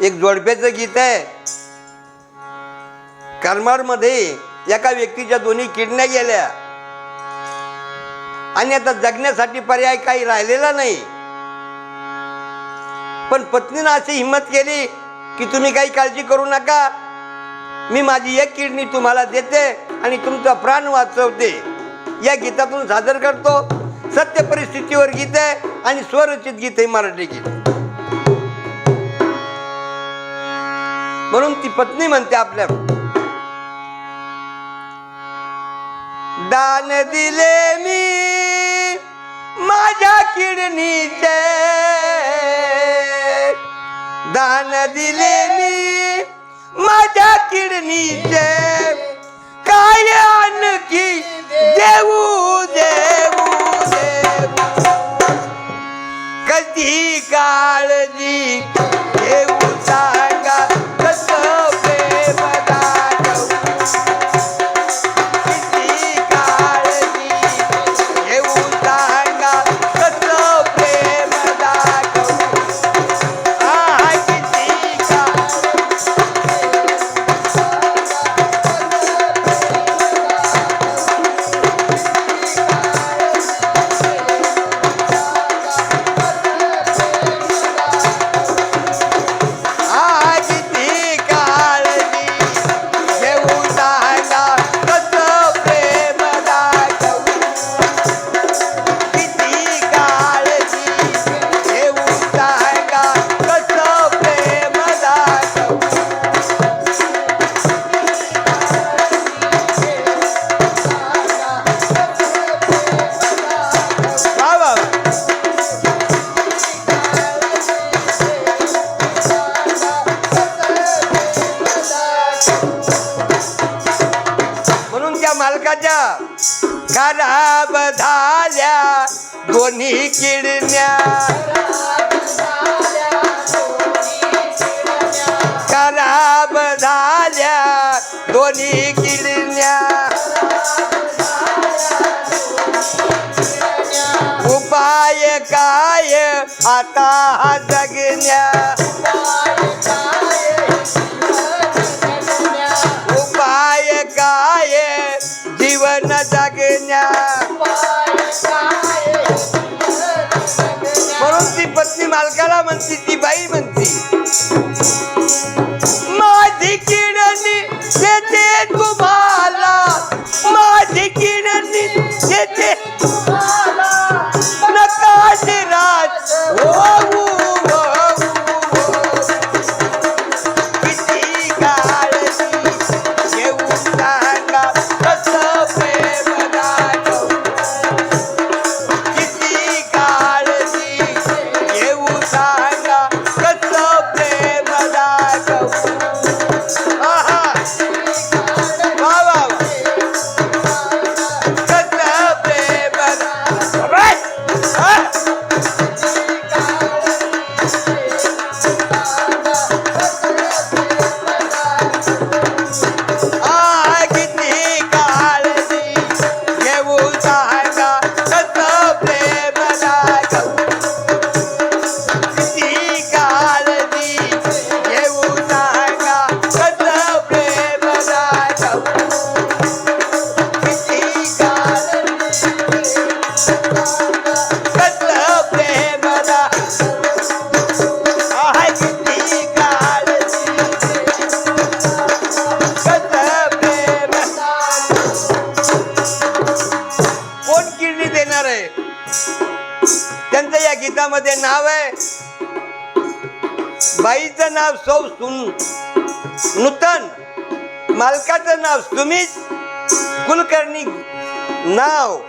एक जोडप्याचं गीत आहे. करमाडमध्ये एका व्यक्तीच्या दोन्ही किडण्या गेल्या. आणि आता जगण्यासाठी पर्याय काही राहिलेला नाही. पण पत्नीनं अशी हिंमत केली की तुम्ही काही काळजी करू नका. मी माझी एक किडनी तुम्हाला देते आणि तुमचा प्राण वाचवते. या गीतातून सादर करतो. सत्य परिस्थितीवर गीत आहे आणि स्वरचित गीत आहे मराठी गीत. म्हणून ती पत्नी म्हणते आपल्या. दान दिले मी माझ्या किडनीचे. दान दिले मी माझ्या किडनीचे. काय आणखी देऊ? म्हणून त्या मालकाच्या खराब झाल्या. दोन्ही किडण्या. खराब झाल्या. दोन्ही किडण्या. उपाय काय? आता जगण्या. गीतामध्ये नाव आहे. बाईचं नाव सौ सुन नूतन. मालकाचं नाव सुमित. कुलकर्णी नाव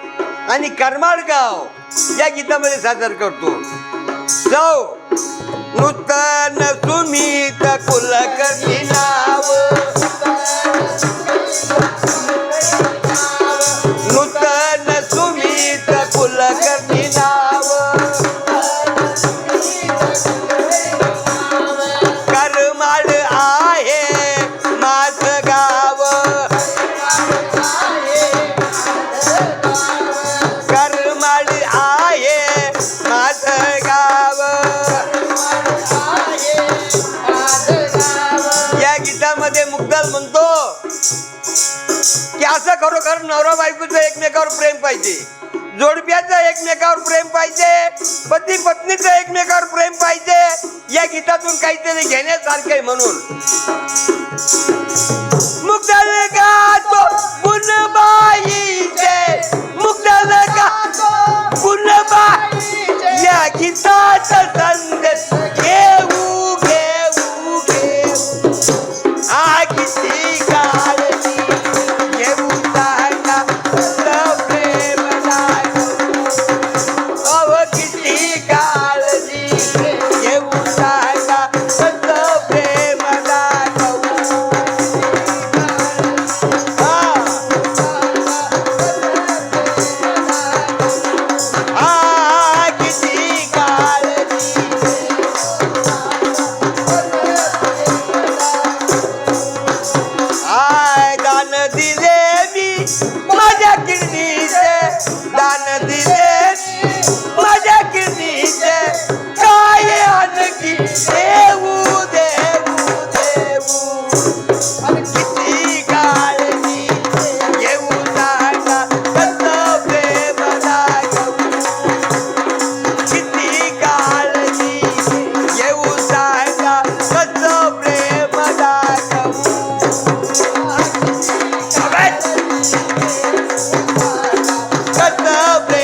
आणि करमाड गाव या गीतामध्ये सादर करतो. सौ नूतन सुमित कुलकर्णी असं खरोखर नवरा बायकोचं एकमेकावर प्रेम पाहिजे. जोडप्याचं एकमेकावर प्रेम पाहिजे. पती पत्नीचं एकमेकावर प्रेम पाहिजे. या गीतातून काहीतरी घेण्यासारखं आहे म्हणून. मुक्तल गातो गुणबाईचे. मुक्तल का गुणबाई या गीताचा संदेश घेऊ घेऊ घेऊ. हा किती कसं प्रेम